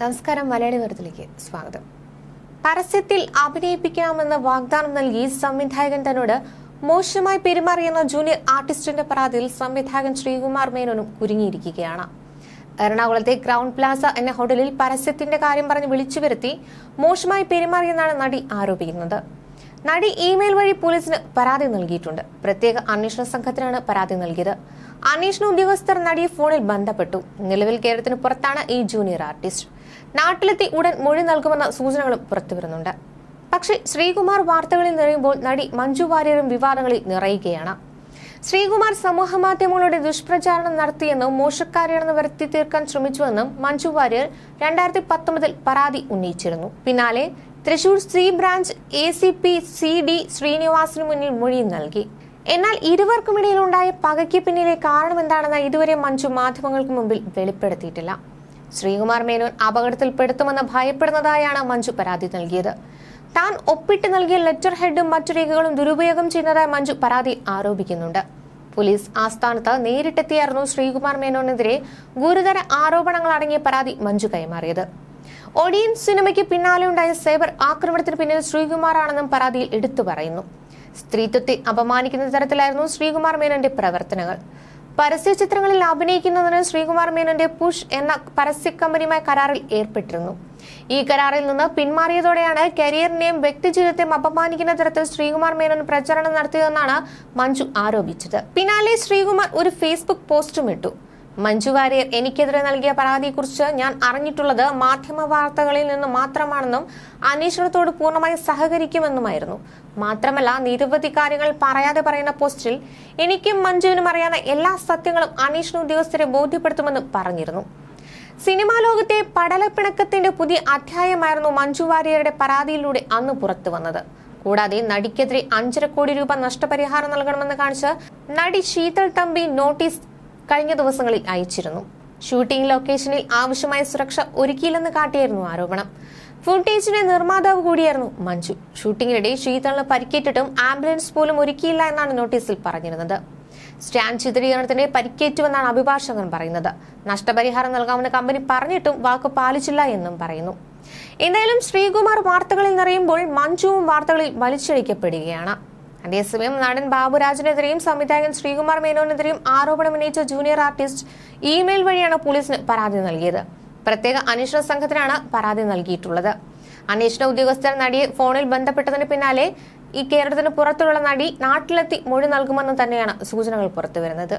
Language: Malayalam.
നമസ്കാരം മലയാളി വാർത്തയിലേക്ക് സ്വാഗതം. പരസ്യത്തിൽ അഭിനയിപ്പിക്കാമെന്ന് വാഗ്ദാനം നൽകി സംവിധായകൻ തന്നോട് മോശമായി പെരുമാറിയെന്ന ജൂനിയർ ആർട്ടിസ്റ്റിന്റെ പരാതിയിൽ സംവിധായകൻ ശ്രീകുമാർ മേനോനും കുരുങ്ങിയിരിക്കുകയാണ്. എറണാകുളത്തെ ക്രൗൺ പ്ലാസ എന്ന ഹോട്ടലിൽ പരസ്യത്തിന്റെ കാര്യം പറഞ്ഞ് വിളിച്ചു വരുത്തി മോശമായി പെരുമാറിയെന്നാണ് നടി ആരോപിക്കുന്നത്. നടി ഇമെയിൽ വഴി പോലീസിന് പരാതി നൽകിയിട്ടുണ്ട്. പ്രത്യേക അന്വേഷണ സംഘത്തിനാണ് പരാതി നൽകിയത്. അന്വേഷണ ഉദ്യോഗസ്ഥർ നടിയെ ഫോണിൽ ബന്ധപ്പെട്ടു. നിലവിൽ കേരളത്തിന് പുറത്താണ് ഈ ജൂനിയർ ആർട്ടിസ്റ്റ്. നാട്ടിലെത്തി ഉടൻ മൊഴി നൽകുമെന്ന സൂചനകളും പുറത്തുവരുന്നുണ്ട് പക്ഷേ ശ്രീകുമാർ വാർത്തകളിൽ നിറയുമ്പോൾ നടി മഞ്ജു വാര്യരും വിവാദങ്ങളിൽ നിറയുകയാണ്. ശ്രീകുമാർ സമൂഹ മാധ്യമങ്ങളുടെ ദുഷ്പ്രചാരണം നടത്തിയെന്നും മോശക്കാരെയാണെന്ന് വരുത്തി തീർക്കാൻ ശ്രമിച്ചുവെന്നും മഞ്ജു വാര്യർ രണ്ടായിരത്തി പത്തൊമ്പതിൽ പരാതി ഉന്നയിച്ചിരുന്നു. പിന്നാലെ Thrissur C branch A C P C D ശ്രീനിവാസിന് മുന്നിൽ മൊഴി നൽകി. എന്നാൽ ഇരുവർക്കുമിടയിലുണ്ടായ പകയ്ക്ക് പിന്നിലെ കാരണം എന്താണെന്ന് ഇതുവരെ മഞ്ജു മാധ്യമങ്ങൾക്ക് മുമ്പിൽ വെളിപ്പെടുത്തിയിട്ടില്ല. ശ്രീകുമാർ മേനോൻ അപകടത്തിൽപ്പെടുത്തുമെന്ന് ഭയപ്പെടുന്നതായാണ് മഞ്ജു പരാതി നൽകിയത്. താൻ ഒപ്പിട്ട് നൽകിയ ലെറ്റർ ഹെഡും മറ്റു രേഖകളും ദുരുപയോഗം ചെയ്യുന്നതായി മഞ്ജു പരാതി ആരോപിക്കുന്നുണ്ട്. പോലീസ് ആസ്ഥാനത്ത് നേരിട്ടെത്തിയായിരുന്നു ശ്രീകുമാർ മേനോനെതിരെ ഗുരുതര ആരോപണങ്ങൾ അടങ്ങിയ പരാതി മഞ്ജു കൈമാറിയത്. ഒടിയൻ സിനിമയ്ക്ക് പിന്നാലെ ഉണ്ടായ സൈബർ ആക്രമണത്തിന് പിന്നിൽ ശ്രീകുമാറാണെന്നും പരാതിയിൽ എടുത്തു പറയുന്നു. സ്ത്രീത്വത്തെ അപമാനിക്കുന്ന തരത്തിലായിരുന്നു ശ്രീകുമാർ മേനോന്റെ പ്രവർത്തനങ്ങൾ. പരസ്യ ചിത്രങ്ങളിൽ അഭിനയിക്കുന്നതിന് ശ്രീകുമാർ മേനോന്റെ പുഷ് എന്ന പരസ്യ കമ്പനിയുമായി കരാറിൽ ഏർപ്പെട്ടിരുന്നു. ഈ കരാറിൽ നിന്ന് പിന്മാറിയതോടെയാണ് കരിയറിനെയും വ്യക്തിജീവിതത്തെയും അപമാനിക്കുന്ന തരത്തിൽ ശ്രീകുമാർ മേനോൻ പ്രചരണം നടത്തിയതെന്നാണ് മഞ്ജു ആരോപിച്ചത്. പിന്നാലെ ശ്രീകുമാർ ഒരു ഫേസ്ബുക്ക് പോസ്റ്റും ഇട്ടു. മഞ്ജു വാര്യർ എനിക്കെതിരെ നൽകിയ പരാതിയെക്കുറിച്ച് ഞാൻ അറിഞ്ഞിട്ടുള്ളത് മാധ്യമ വാർത്തകളിൽ നിന്ന് മാത്രമാണെന്നും അന്വേഷണത്തോട് പൂർണമായി സഹകരിക്കുമെന്നുമായിരുന്നു. മാത്രമല്ല നിരവധി കാര്യങ്ങൾ പറയാതെ പറയുന്ന പോസ്റ്റിൽ എനിക്കും മഞ്ജുവിനും അറിയാവുന്ന എല്ലാ സത്യങ്ങളും അന്വേഷണ ഉദ്യോഗസ്ഥരെ ബോധ്യപ്പെടുത്തുമെന്നും പറഞ്ഞിരുന്നു. സിനിമാ ലോകത്തെ പടലപ്പിണക്കത്തിന്റെ പുതിയ അധ്യായമായിരുന്നു മഞ്ജു വാര്യരുടെ പരാതിയിലൂടെ അന്ന് പുറത്തു വന്നത്. കൂടാതെ നടിക്കെതിരെ അഞ്ചര കോടി രൂപ നഷ്ടപരിഹാരം നൽകണമെന്ന് കാണിച്ച് നടി ശീതൾ തമ്പി നോട്ടീസ് കഴിഞ്ഞ ദിവസങ്ങളിൽ അയച്ചിരുന്നു. ഷൂട്ടിംഗ് ലൊക്കേഷനിൽ ആവശ്യമായ സുരക്ഷ ഒരുക്കിയില്ലെന്ന് കാട്ടിയായിരുന്നു ആരോപണം. ഫുട്ടേജിന്റെ നിർമ്മാതാവ് കൂടിയായിരുന്നു മഞ്ജു. ഷൂട്ടിങ്ങിനിടെ ശ്രീതളിന് പരിക്കേറ്റിട്ടും ആംബുലൻസ് പോലും ഒരുക്കിയില്ല എന്നാണ് നോട്ടീസിൽ പറഞ്ഞിരുന്നത്. സ്റ്റാൻഡ് ചിത്രീകരണത്തിന് പരിക്കേറ്റുവെന്നാണ് അഭിഭാഷകൻ പറയുന്നത്. നഷ്ടപരിഹാരം നൽകാമെന്ന് കമ്പനി പറഞ്ഞിട്ടും വാക്ക് പാലിച്ചില്ല എന്നും പറയുന്നു. എന്തായാലും ശ്രീകുമാർ വാർത്തകളിൽ നിറയുമ്പോൾ മഞ്ജുവും വാർത്തകളിൽ വലിച്ചഴിക്കപ്പെടുകയാണ് അതേസമയം നടൻ ബാബുരാജിനെതിരെയും സംവിധായകൻ ശ്രീകുമാർ മേനോനെതിരെയും ആരോപണം ഉന്നയിച്ച ജൂനിയർ ആർട്ടിസ്റ്റ് ഇമെയിൽ വഴിയാണ് പോലീസിന് പരാതി നൽകിയത്. പ്രത്യേക അന്വേഷണ സംഘത്തിനാണ് പരാതി നൽകിയിട്ടുള്ളത്. അന്വേഷണ ഉദ്യോഗസ്ഥർ നടിയെ ഫോണിൽ ബന്ധപ്പെട്ടതിന് പിന്നാലെ ഈ കേരളത്തിന് പുറത്തുള്ള നടി നാട്ടിലെത്തി മൊഴി നൽകുമെന്ന് തന്നെയാണ് സൂചനകൾ പുറത്തുവരുന്നത്.